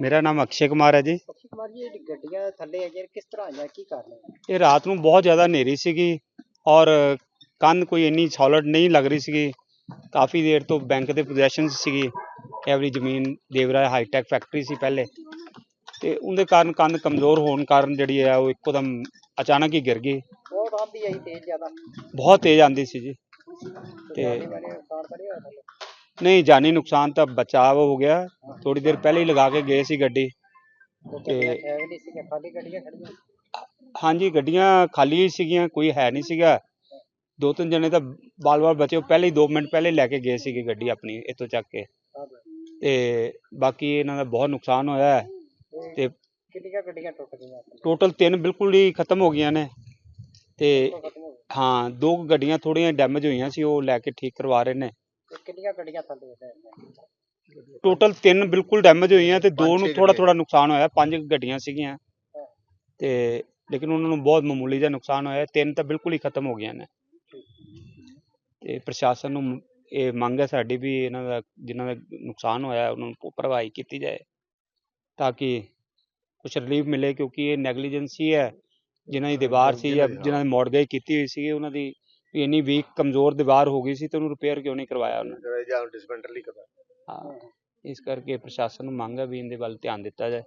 ਮੇਰਾ ਨਾਮ ਅਕਸ਼ੇ ਕੁਮਾਰ ਹੈ ਜੀ। ਪੱਖੀ ਕੁਮਾਰ ਜੀ ਇਹ ਗੱਡੀਆਂ ਥੱਲੇ ਆ ਕਿਸ ਤਰ੍ਹਾਂ ਆਈਆਂ ਕੀ ਕਾਰਨ ਹੈ? ਇਹ ਰਾਤ ਨੂੰ ਬਹੁਤ ਜ਼ਿਆਦਾ ਹਨੇਰੀ ਸੀਗੀ ਔਰ ਕੰਨ ਕੋਈ ਇੰਨੀ ਸੋਲਿਡ ਨਹੀਂ ਲੱਗ ਰਹੀ ਸੀਗੀ। ਕਾਫੀ ਦੇਰ ਤੋਂ ਬੈਂਕ ਦੇ ਪੋਜੀਸ਼ਨ ਸੀਗੀ। ਐਵਰੀ ਜ਼ਮੀਨ ਦੇਵਰਾ ਹਾਈਟੈਕ ਫੈਕਟਰੀ ਸੀ ਪਹਿਲੇ। ਤੇ ਉਹਦੇ ਕਾਰਨ ਕੰਨ ਕਮਜ਼ੋਰ ਹੋਣ ਕਾਰਨ ਜਿਹੜੀ ਹੈ ਉਹ ਇੱਕੋਦਮ ਅਚਾਨਕ ਹੀ ਗਿਰ ਗਈ। ਬਹੁਤ ਆਂਦੀ ਆਈ ਤੇਜ਼ ਜ਼ਿਆਦਾ। ਬਹੁਤ ਤੇਜ਼ ਆਂਦੀ ਸੀ ਜੀ। ਤੇ ਮੈਨੇ ਨੁਕਸਾਨ ਹੋਇਆ ਨਹੀਂ ਜਾਨੀ ਨੁਕਸਾਨ ਤਾਂ ਬਚਾਅ ਹੋ ਗਿਆ। ਥੋੜੀ ਦੇਰ ਪਹਿਲੇ ਹੀ ਲਗਾ ਕੇ ਗਏ ਸੀ ਗੱਡੀ। ਖੜੀਆਂ? ਹਾਂਜੀ ਗੱਡੀਆਂ ਖਾਲੀ ਹੀ ਸੀਗੀਆਂ ਕੋਈ ਹੈ ਨਹੀਂ ਸੀਗਾ। ਦੋ ਤਿੰਨ ਜਣੇ ਤਾਂ ਬਾਲ-ਬਾਲ ਬਚੇ। ਉਹ ਪਹਿਲੇ ਹੀ 2 ਮਿੰਟ ਪਹਿਲੇ ਲੈ ਕੇ ਗਏ ਸੀਗੇ ਗੱਡੀ ਆਪਣੀ ਇੱਥੋਂ ਚੱਕ ਕੇ। ਤੇ ਬਾਕੀ ਇਹਨਾਂ ਦਾ ਬਹੁਤ ਨੁਕਸਾਨ ਹੋਇਆ ਹੈ। ਤੇ ਕਿੰਨੀਆਂ ਗੱਡੀਆਂ ਟੁੱਟ ਗਈਆਂ? ਟੋਟਲ ਤਿੰਨ ਬਿਲਕੁਲ ਹੀ ਖਤਮ ਹੋ ਗਈਆਂ ਨੇ। ਤੇ ਹੋ ਦੋ ਗੱਡੀਆਂ ਥੋੜੀਆਂ ਡੈਮੇਜ ਹੋਈਆਂ ਸੀ ਉਹ ਲੈ ਕੇ ਠੀਕ ਕਰਵਾ ਰਹੇ ਨੇ। ਤੇ ਕਿੰਨੀਆਂ ਗੱਡੀਆਂ ਥੱਲੇ ਹੈ ਟੋਟਲ ਤਿੰਨ ਬਿਲਕੁਲ ਡੈਮੇਜ ਹੋਈਆਂ ਤੇ ਦੋ ਨੂੰ ਥੋੜਾ ਥੋੜਾ ਨੁਕਸਾਨ ਹੋਇਆ ਪੰਜ ਗੱਡੀਆਂ ਸੀਗੀਆਂ। ਤੇ ਲੇਕਿਨ ਉਹਨਾਂ ਨੂੰ ਬਹੁਤ ਮਾਮੂਲੀ ਜਿਹਾ ਨੁਕਸਾਨ ਹੋਇਆ ਤਿੰਨ ਤਾਂ ਬਿਲਕੁਲ ਹੀ ਖਤਮ ਹੋ ਗਈਆਂ ਨੇ। ਤੇ ਪ੍ਰਸ਼ਾਸਨ ਨੂੰ ਇਹ ਮੰਗ ਹੈ ਸਾਡੀ ਵੀ ਇਹਨਾਂ ਦਾ ਜਿਨ੍ਹਾਂ ਦਾ ਨੁਕਸਾਨ ਹੋਇਆ ਉਹਨਾਂ ਨੂੰ ਭਰਵਾਈ ਕੀਤੀ ਜਾਏ ਤਾਂ ਕਿ ਕੁਝ ਰਿਲੀਫ ਮਿਲੇ ਕਿਉਂਕਿ ਇਹ ਨੈਗਲੀਜੈਂਸੀ ਹੈ ਜਿਨ੍ਹਾਂ ਦੀ ਦੀਵਾਰ ਸੀ ਜਾਂ ਜਿਨ੍ਹਾਂ ਨੇ ਮੋੜਗਾਈ ਕੀਤੀ ਹੋਈ ਸੀ ਉਹਨਾਂ ਦੀ ਵੀ ਇੰਨੀ ਵੀਕ ਕਮਜ਼ੋਰ ਦੀਵਾਰ ਹੋ ਗਈ ਸੀ ਤੇ ਉਹਨੂੰ ਰਿਪੇਅਰ ਕਿਉਂ ਨਹੀਂ ਕਰਵਾਇਆ ਉਹਨਾਂ? ਨੇ ਜਾਂ ਡਿਸਪੈਂਸਰੀ ਕਰਦਾ ਹਾਂ ਇਸ ਕਰਕੇ ਪ੍ਰਸ਼ਾਸਨ ਨੂੰ ਮੰਗ ਹੈ ਵੀ ਇਹਦੇ ਵੱਲ ਧਿਆਨ ਦਿੱਤਾ ਜਾਏ।